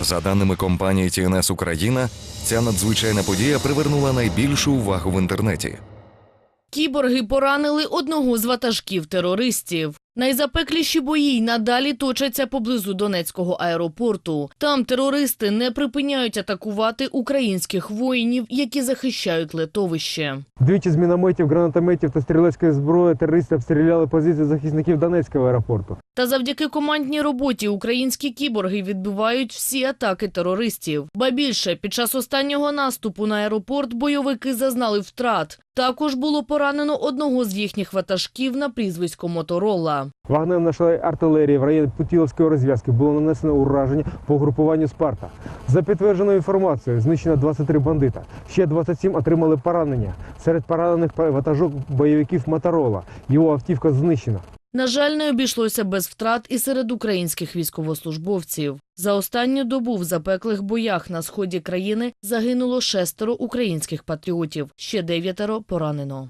За даними компанії TNS Україна, ця надзвичайна подія привернула найбільшу увагу в інтернеті. Кіборги поранили одного з ватажків терористів. Найзапекліші бої й надалі точаться поблизу Донецького аеропорту. Там терористи не припиняють атакувати українських воїнів, які захищають литовище. Двічі з мінометів, гранатометів та стрілецької зброї терористи обстріляли позиції захисників Донецького аеропорту. Та завдяки командній роботі українські кіборги відбивають всі атаки терористів. Ба більше, під час останнього наступу на аеропорт бойовики зазнали втрат. Також було поранено одного з їхніх ватажків на прізвисько Моторола. Вогнем нашої артилерії в районі Путіловської розв'язки було нанесено ураження по групуванню Спарта. За підтвердженою інформацією, знищено 23 бандита. Ще 27 отримали поранення. Серед поранених ватажок бойовиків Моторола. Його автівка знищена. На жаль, не обійшлося без втрат і серед українських військовослужбовців. За останню добу в запеклих боях на сході країни загинуло шестеро українських патріотів, ще дев'ятеро поранено.